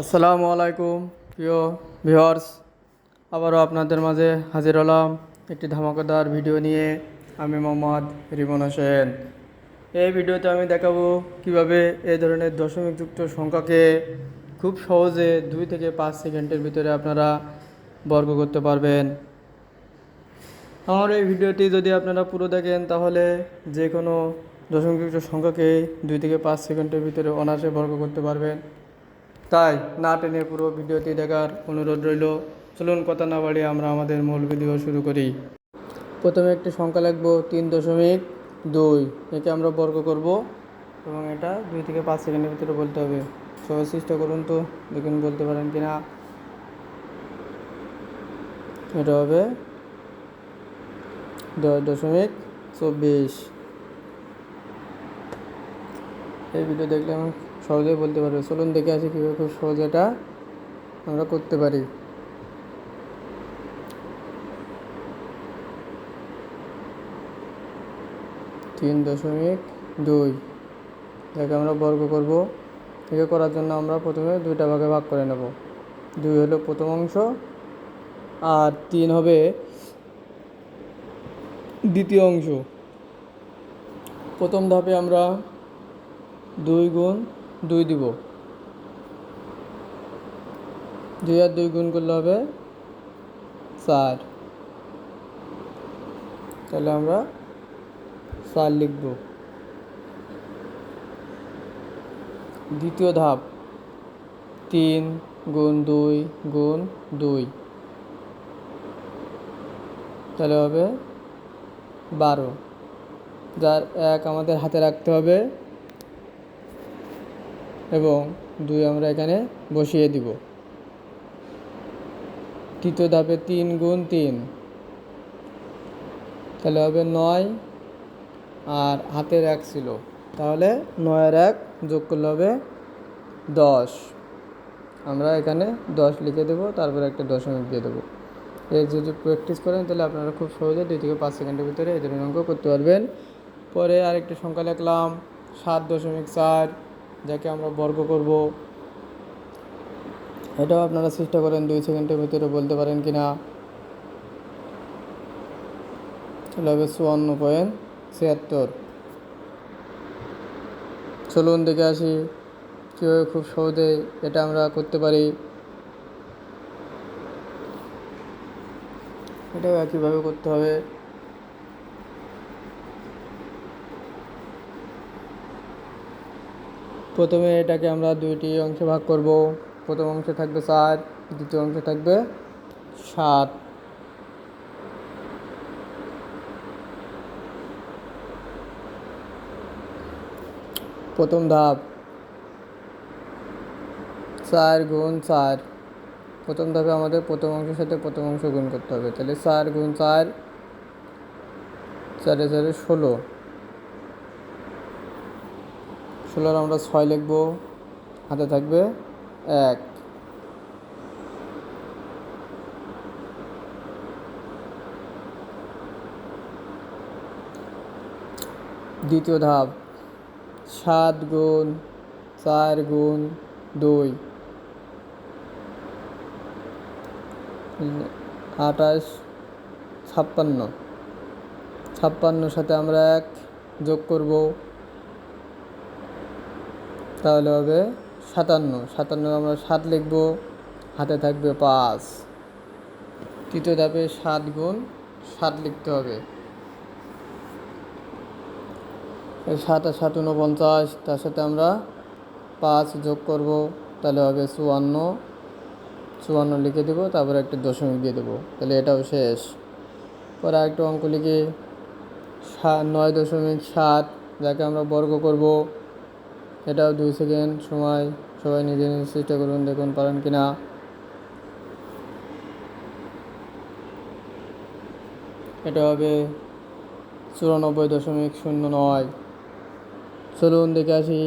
আসসালামু আলাইকুম, প্রিয় ভিউয়ার্স। আবারও আপনাদের মাঝে হাজির হলাম একটি ধামাকাদার ভিডিও নিয়ে। আমি মোহাম্মদ রিমন হোসেন। এই ভিডিওতে আমি দেখাবো কীভাবে এ ধরনের দশমিকযুক্ত সংখ্যাকে খুব সহজে দুই থেকে পাঁচ সেকেন্ডের ভিতরে আপনারা বর্গ করতে পারবেন। আমার এই ভিডিওটি যদি আপনারা পুরো দেখেন, তাহলে যে কোনো দশমিকযুক্ত সংখ্যাকে দুই থেকে পাঁচ সেকেন্ডের ভিতরে অনার্সে বর্গ করতে পারবেন। তাই না টেনে পুরো ভিডিওটি দেখার অনুরোধ রইল। চলুন কথা না বাড়িয়ে আমরা আমাদের মূল ভিডিও শুরু করি। প্রথমে একটি সংখ্যা লিখব, তিন দশমিক দুই। একে আমরা বর্গ করব এবং এটা দুই থেকে পাঁচ সেকেন্ডের ভিতরে বলতে হবে। সবাই চেষ্টা করুন তো, দেখুন বলতে পারেন কি না এটা হবে দশ দশমিক চব্বিশ। এই ভিডিও দেখলে আমি সহজেই বলতে পারবে। চলুন দেখে আসি কীভাবে খুব সহজে এটা আমরা করতে পারি। তিন দশমিক দুই। এটাকে আমরা বর্গ করব। একে করার জন্য আমরা প্রথমে দুইটা ভাগে ভাগ করে নেব। দুই হলো প্রথম অংশ আর তিন হবে দ্বিতীয় অংশ। প্রথম ধাপে আমরা দুই গুণ দুই দিব। দুই আর দুই গুণ করলে হবে চার। তাহলে আমরা চার লিখব। দ্বিতীয় ধাপ। তিন গুণ দুই গুণ দুই। তাহলে হবে বারো। যার এক আমাদের হাতে রাখতে হবে এবং দুই আমরা এখানে বসিয়ে দিব। তৃতীয় ধাপে তিন গুণ তিন। তাহলে হবে নয়। আর হাতের এক ছিল। তাহলে নয়ের এক যোগ করলে হবে দশ। আমরা এখানে দশ লিখে দেবো, তারপরে একটা দশমিক দিয়ে দেবো। এর যদি প্র্যাকটিস করেন, তাহলে আপনারা খুব সহজে দুই থেকে পাঁচ সেকেন্ডের ভিতরে ধরনের অঙ্ক করতে পারবেন। পরে আরেকটি সংখ্যা লিখলাম, সাত দশমিক চার। যাকে আমরা বর্গ করব। এটাও আপনারা চেষ্টা করেন দুই সেকেন্ডের ভিতরে বলতে পারেন কি না চুয়ান্ন পয়েন্ট ছিয়াত্তর। চলুন দেখে আসি কীভাবে খুব সহজে এটা আমরা করতে পারি। এটাও একইভাবে করতে হবে। প্রথমে এটাকে আমরা দুইটি অংশে ভাগ করব। প্রথম অংশে থাকবে চার, দ্বিতীয় অংশে থাকবে সাত। প্রথম ধাপ। চার গুণ চার। প্রথম ধাপে আমাদের প্রথম অংশের সাথে প্রথম অংশ গুণ করতে হবে। তাহলে চার গুণ চার, চারে চারে ষোলো। ষোলোর আমরা ছয় লিখব। হাতে থাকবে এক। দ্বিতীয় ধাপ, সাত গুণ চার গুণ দুই। আঠাশ, ছাপ্পান্ন। ছাপ্পান্নর সাথে আমরা এক যোগ করব। তাহলে হবে সাতান্ন। সাতান্ন আমরা সাত লিখব, হাতে থাকবে পাঁচ। তৃতীয় ধাপে সাত গুণ সাত লিখতে হবে। সাত আর সাত উনপঞ্চাশ তার সাথে আমরা পাঁচ যোগ করব, তাহলে হবে চুয়ান্ন। চুয়ান্ন লিখে দেবো, তারপরে একটা দশমিক দিয়ে দেবো, তাহলে এটাও শেষ। পরে আরেকটু অঙ্ক লিখে নয় দশমিক সাত, যাকে আমরা বর্গ করব। এটাও দুই সেকেন্ড সময়। সবাই নিজে নিজে চেষ্টা করুন দেখুন পারেন কি না এটা হবে চুরানব্বই দশমিক শূন্য নয়। চলুন দেখে আসি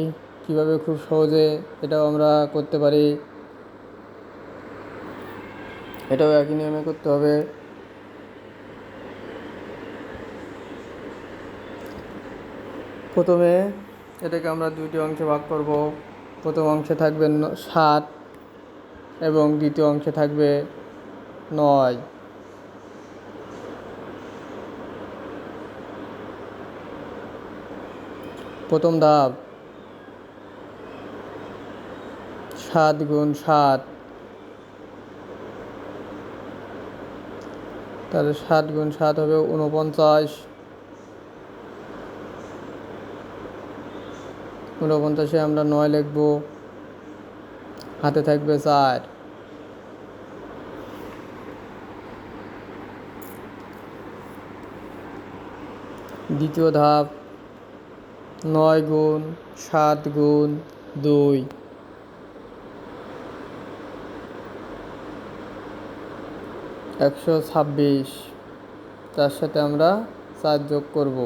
কীভাবে খুব সহজে এটাও আমরা করতে পারি। এটাও একই নিয়মে করতে হবে। প্রথমে এটাকে আমরা দুইটি অংশে ভাগ করব। প্রথম অংশে থাকবে সাত এবং দ্বিতীয় অংশে থাকবে নয়। প্রথম ধাপ, সাত গুণ সাত। তাহলে সাত গুণ সাত হবে উনপঞ্চাশ উনপঞ্চাশে আমরা নয় লিখব। হাতে থাকবে চার। দ্বিতীয় ধাপ, নয় গুণ সাত গুণ দুই। একশো ছাব্বিশ, তার সাথে আমরা চার যোগ করব।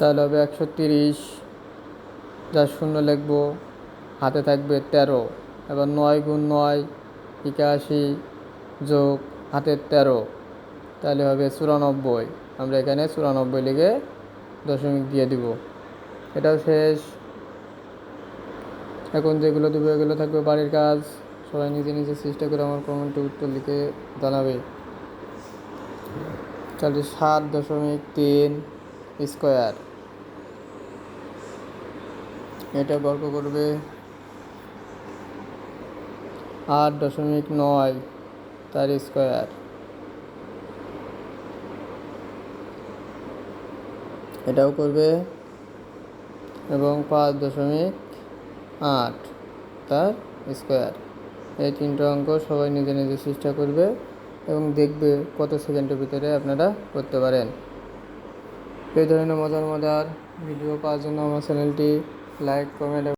তাহলে হবে একশো তিরিশ। যার শূন্য লিখব, হাতে থাকবে তেরো। এবার নয় গুণ নয়, একাশি যোগ হাতে তেরো। তাহলে হবে চুরানব্বই। আমরা এখানে চুরানব্বই লিখে দশমিক দিয়ে দিব। এটাও শেষ। এখন যেগুলো দেবো, এগুলো থাকবে বাড়ির কাজ। সবাই নিজে নিজে চেষ্টা করে আমার কমেন্টে উত্তর লিখে জানাবে। তাহলে সাত দশমিক তিন স্কোয়ার। এটা গল্প করবে আট দশমিক নয় তার স্কোয়ার। এটাও করবে এবং পাঁচ দশমিক আট তার স্কোয়ার। এই তিনটা অঙ্ক সবাই নিজে নিজে চেষ্টা করবে এবং দেখবে কত সেকেন্ডের ভিতরে আপনারা করতে পারেন। এই ধরনের মজার মজার ভিডিও পাওয়ার জন্য আমার চ্যানেলটি লাইক কমেন্ট